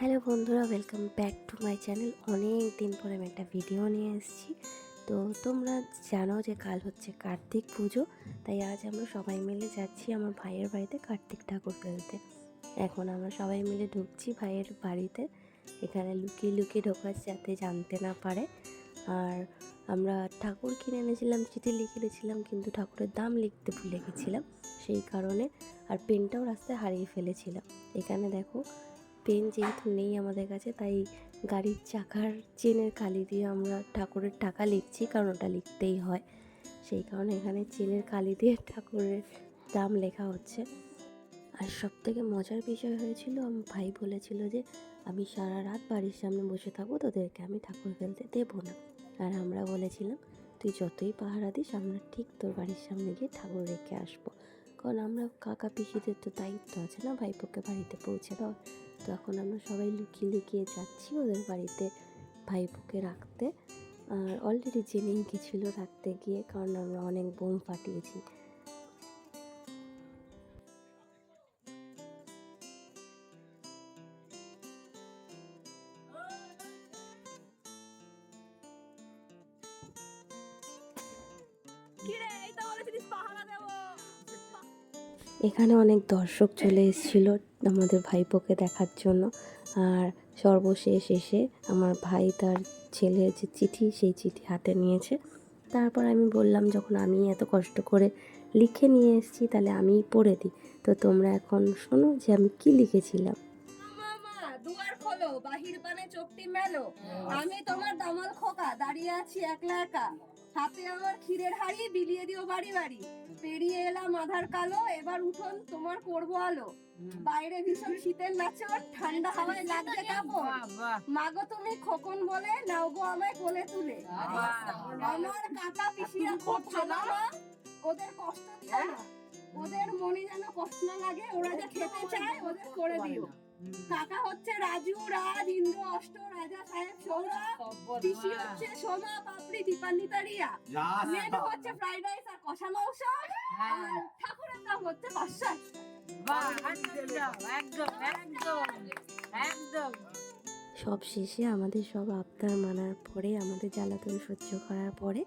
Hello বন্ধুরা welcome back to my channel অনেক দিন পরে আমি একটা ভিডিও নিয়ে এসেছি। তো তোমরা জানো যে কাল হচ্ছে কার্তিক পুজো, তাই আজ আমরা সবাই মিলে যাচ্ছি আমার ভাইয়ের বাড়িতে কার্তিক ঠাকুর ফেলতে। এখন আমরা সবাই মিলে ঢুকছি ভাইয়ের বাড়িতে। এখানে লুকিয়ে লুকিয়ে ঢোকাচ্ছি যাতে জানতে না পারে। আর আমরা ঠাকুর কিনে এনেছিলাম, চিঠি লিখে এনেছিলাম, কিন্তু ঠাকুরের দাম লিখতে ভুলে গেছিলাম। সেই কারণে আর পেনটাও রাস্তায় হারিয়ে ফেলেছিলাম। এখানে দেখো পেন যেহেতু নেই আমাদের কাছে, তাই গাড়ির চাকার চেনের কালি দিয়ে আমরা ঠাকুরের টাকা লিখছি, কারণ ওটা লিখতেই হয়। সেই কারণে এখানে চেনের কালি দিয়ে ঠাকুরের দাম লেখা হচ্ছে। আর সব থেকে মজার বিষয় হয়েছিল, আমার ভাই বলেছিল যে, আমি সারা রাত বাড়ির সামনে বসে থাকব, তোদেরকে আমি ঠাকুর ফেলতে দেবো না। আর আমরা বলেছিলাম, তুই যতই পাহারা দিস, আমরা ঠিক তোর বাড়ির সামনে গিয়ে ঠাকুর রেখে আসব। কারণ আমরা কাকা পিসিদের তো দায়িত্ব আছে না ভাইপোকে বাড়িতে পৌঁছে দেওয়ার তো এখন আমরা সবাই লুকিয়ে লুকিয়ে যাচ্ছি ওদের বাড়িতে ভাইপোকে রাখতে। আর অলরেডি জেনেই গেছিল রাখতে গিয়ে কারণ আমরা অনেক বোম ফাটিয়েছি। কিরে? এখানে অনেক দর্শক চলে এসেছিল আমাদের ভাইপোকে দেখার জন্য। আর সর্বশেষ এসে আমার ভাই তার ছেলের যে চিঠি, সেই চিঠি হাতে নিয়েছে। তারপর আমি বললাম, যখন আমি এত কষ্ট করে লিখে নিয়ে এসেছি, তাহলে আমিই পড়ে দিই। তো তোমরা এখন শোনো যে আমি কি লিখেছিলাম। আমি তোমার দামাল খোকা, দাঁড়িয়ে আছি একলা একা। হাতে আমার ক্ষীরের হাড়ি বিলিয়ে দিও বাড়ি বাড়ি। পেরিয়ে এলাম আধার কালো এবার উঠোন তোমার করব আলো। বাইরে ভীষণ শীতের নাচর ঠান্ডা হাওয়ায় লাগছে কাপড়। মাগো তুমি খোকন বলে নাও গো আমায় কোলে তুলে। আমার কাকা পিসিরা খুব ভালো ওদের কষ্ট দিও না। ওদের মনে যেন কষ্ট না লাগে ওরা যে খেতে চায় ওদের করে দিও। কাকা হচ্ছে রাজু রাজ ইন্দ্র অষ্ট রাজা সাহেব সৌরভ পিসি হচ্ছে সোমা পাপড়ি দীপান্বিতা রিয়া। মেনু হচ্ছে ফ্রাইড রাইস আর কষা মাংস। আর ঠাকুরের দাম হচ্ছে পাঁচশো একদম একদম একদম। সব শেষে আমাদের সব আবদার মানার পরে আমাদের জ্বালাতন সহ্য করার পরে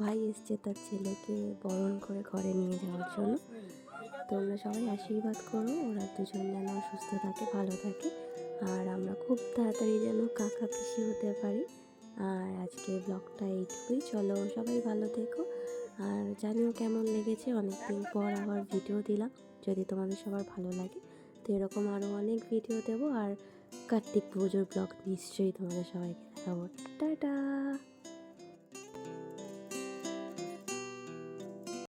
ভাই এসছে তার ছেলেকে বরণ করে ঘরে নিয়ে যাওয়ার জন্য। তোমরা সবাই আশীর্বাদ করো, ওরা দুজন যেন সুস্থ থাকে, ভালো থাকে। আর আমরা খুব তাড়াতাড়ি যেন কাকা পিসি হতে পারি। আর আজকে ব্লগটা এইটুকুই। চলো সবাই ভালো থেকো। আর জানিও কেমন লেগেছে, অনেকদিন পর আবার ভিডিও দিলাম। যদি তোমাদের সবার ভালো লাগে, তো এরকম আরও অনেক ভিডিও দেবো। আর কার্তিক পুজোর ব্লগ নিশ্চয়ই তোমাদের সবাইকে দেখাবো। টাটা!